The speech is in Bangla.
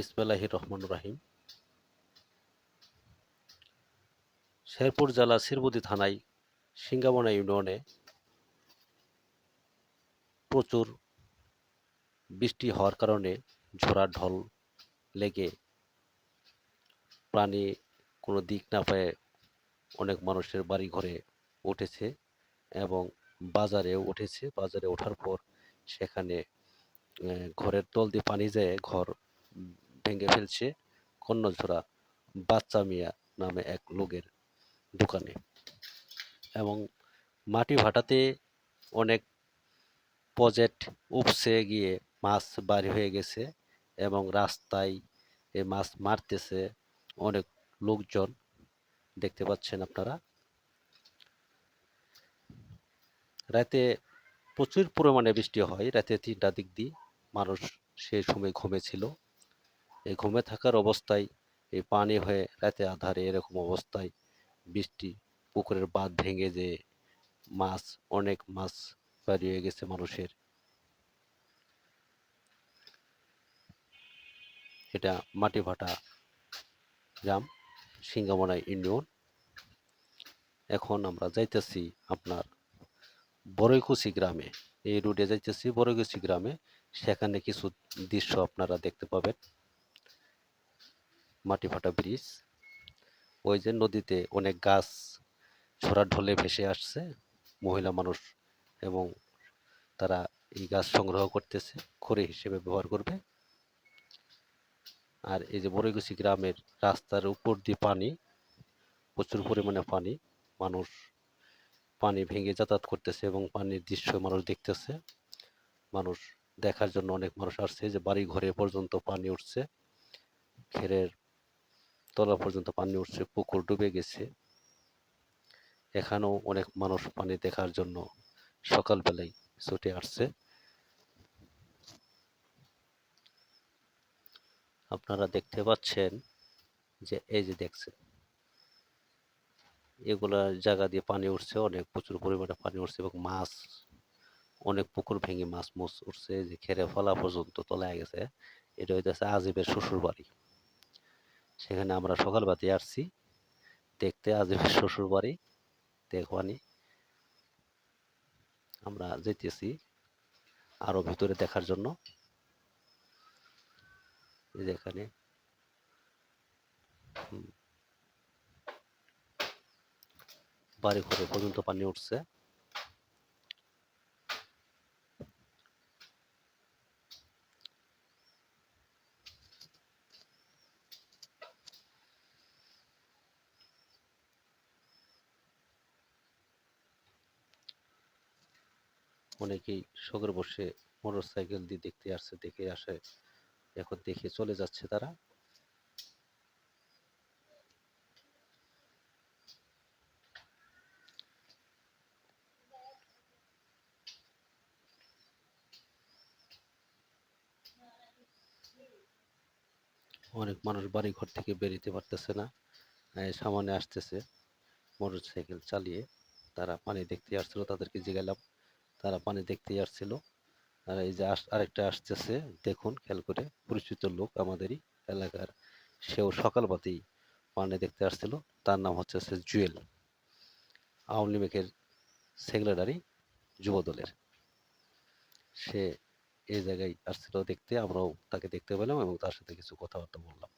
বিসমিল্লাহির রহমান রাহিম। শেরপুর জেলা শিরবুদি থানায় সিঙ্গামনা ইউনিয়নে প্রচুর বৃষ্টি হওয়ার কারণে ঝোড়া ঢল লেগে প্রাণী কোনো দিক না পেয়ে অনেক মানুষের বাড়ি ঘরে উঠেছে এবং বাজারে উঠেছে। বাজারে ওঠার পর সেখানে ঘরের তল দিয়ে পানি যায় ঘর ভেঙে ফেলছে কন্যঝোড়া বাচ্চা মিয়া নামে এক লোকের দোকানে। এবং মাটি ভাটাতে অনেক প্রজেক্ট উপসে গিয়ে মাছ বাড়ি হয়ে গেছে এবং রাস্তায় এ মাছ মারতেছে অনেক লোকজন। দেখতে পাচ্ছেন আপনারা। রাতে প্রচুর পরিমাণে বৃষ্টি হয়। রাতে তিনটা দিক দিয়ে মানুষ সেই সময় ঘুমেছিল। এই ঘুমে থাকার অবস্থায় এই পানি হয়ে রাতে আধারে এরকম অবস্থায় বৃষ্টি, পুকুরের বাঁধ ভেঙে যে মাছ, অনেক মাছ বেরিয়ে গেছে মানুষের। এটা মাটিভাটা গ্রাম সিঙ্গামনা ইউনিয়ন। এখন আমরা যাইতেছি আপনার বড়ইকুচি গ্রামে। এই রুটে যাইতেছি বড়ইকুচি গ্রামে। সেখানে কিছু দৃশ্য আপনারা দেখতে পাবেন। মাটিভাটা ব্রিজ। ওই যে নদীতে অনেক গাছ, ঝোড়া ঢলে ভেসে আসছে, মহিলা মানুষ এবং তারা এই গাছ সংগ্রহ করতেছে, খড়ি হিসেবে ব্যবহার করবে। আর এই যে বড়ইগুছি গ্রামের রাস্তার উপর দিয়ে পানি, প্রচুর পরিমাণে পানি, মানুষ পানি ভেঙে যাতায়াত করতেছে এবং পানির দৃশ্য মানুষ দেখতেছে। মানুষ দেখার জন্য অনেক মানুষ আসছে যে বাড়ি ঘরে পর্যন্ত পানি উঠছে। ঘেরের তলা পর্যন্ত পানি উঠছে, পুকুর ডুবে গেছে। এখানেও অনেক মানুষ পানি দেখার জন্য সকালবেলায় ছুটে আসছে। আপনারা দেখতে পাচ্ছেন যে, এই যে দেখছেন, এগুলা জায়গা দিয়ে পানি উঠছে, অনেক প্রচুর পরিমাণে পানি উঠছে এবং মাছ, অনেক পুকুর ভেঙে মাছ মুছ উঠছে। যে খেরে ফলা পর্যন্ত তলায় গেছে, এটা হইতেছে আজিবের শ্বশুর বাড়ি সেখানে আমরা সকালবাতি আসছি। দেখতে আজিবের শ্বশুর বাড়ি দেখবানি আমরা যেতেছি আরও ভিতরে দেখার জন্য। এই যে এখানে। বাড়ি ঘরে পর্যন্ত পানি উঠছে। অনেকেই শখের বসে মোটর সাইকেল দিয়ে দেখতে আসছে, দেখে আসে, এখন দেখে চলে যাচ্ছে তারা। অনেক মানুষ বাড়ি ঘর থেকে বেরিতে পারতেছে না। সামনে আসতেছে মোটর সাইকেল চালিয়ে। তারা পানি দেখতে আসছিল, তাদেরকে জিজ্ঞালাম তারা পানি দেখতে আসছিল আর এই যে আরেকটা আসতেছে, দেখুন, খেয়াল করে, পরিচিত লোক আমাদেরই এলাকার, সেও সকালবাতেই পানি দেখতে আসছিল। তার নাম হচ্ছে জুয়েল। আওয়ামী লীগের সেক্রেটারি যুবদলের। সে এই জায়গায় আসছিল দেখতে, আমরাও তাকে দেখতে পেলাম এবং তার সাথে কিছু কথাবার্তা বললাম।